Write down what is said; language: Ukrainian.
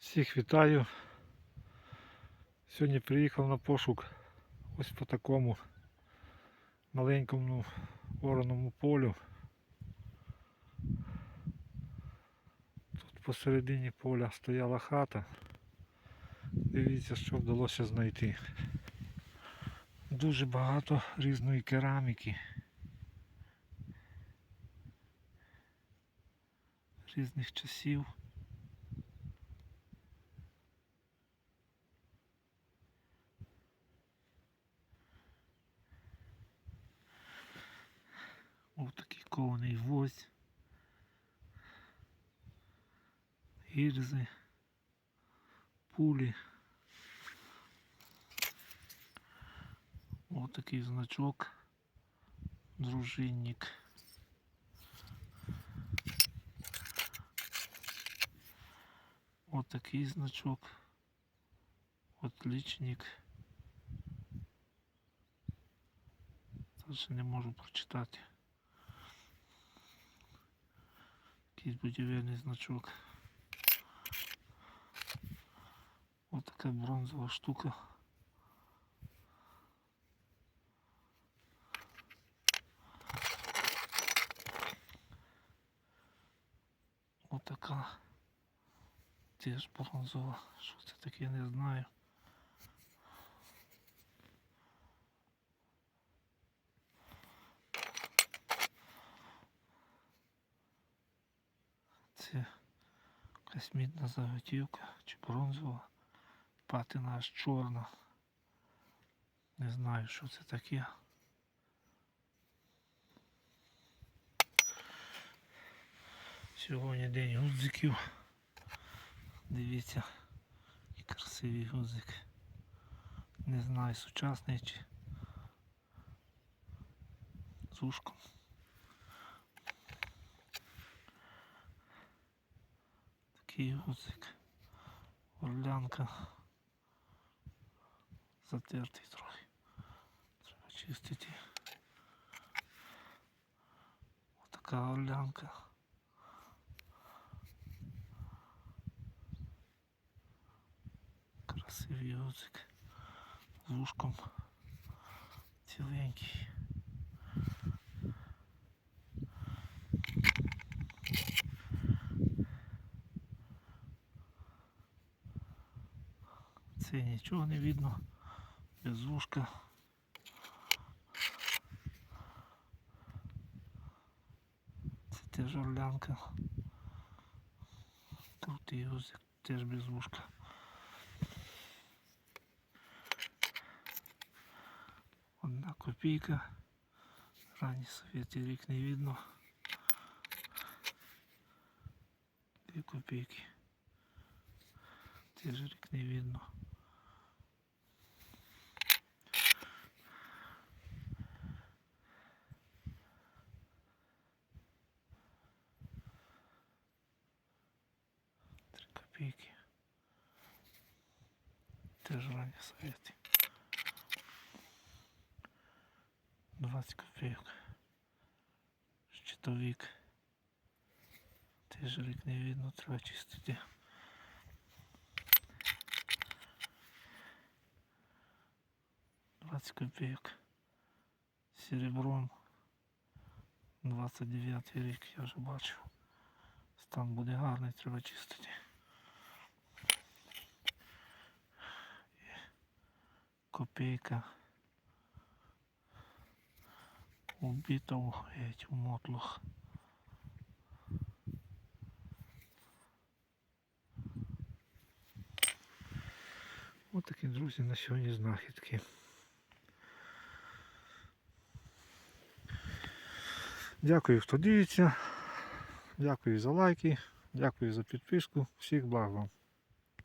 Всіх вітаю. Сьогодні приїхав на пошук ось по такому маленькому ораному полю. Тут посередині поля стояла хата. Дивіться, що вдалося знайти. Дуже багато різної кераміки. Різних часів. Ось такий кований гвоздь. Гільзи, пулі. Ось такий значок. Дружинник. Ось такий значок. Отличник. Даже не можу прочитати. Якийсь будівельний значок. Ось така бронзова штука. Ось така теж бронзова. Що це таке, не знаю. Це якась мідна заготівка чи бронзова. Патина аж чорна. Не знаю, що це таке. Сьогодні день гудзиків. Дивіться, який красивий гудзик. Не знаю, сучасний чи з ушком. Такий гудзик. Орлянка. Затертий трохи. Треба чистити. Отака орлянка. Красивий гудзик. З вушком. Ціленький. Це нічого не видно. Без вушка. Це теж орлянка. Крутий гузик, теж без вушка. Одна копійка. Ранній совєтський рік не видно. Дві копійки. Теж рік не видно. Три копійки. Теж ранні совєти. 20 копійок. Щитовик. Теж рік не видно, треба чистити. Копеек. Серебром. 29 рік, я вже бачив. Стан буде гарний, треба чистити. Копейка. Убитого геть в мотлох. Ось такі, друзі, на сьогодні знахідки. Дякую, хто дивиться. Дякую за лайки, дякую за підписку. Всіх благ вам.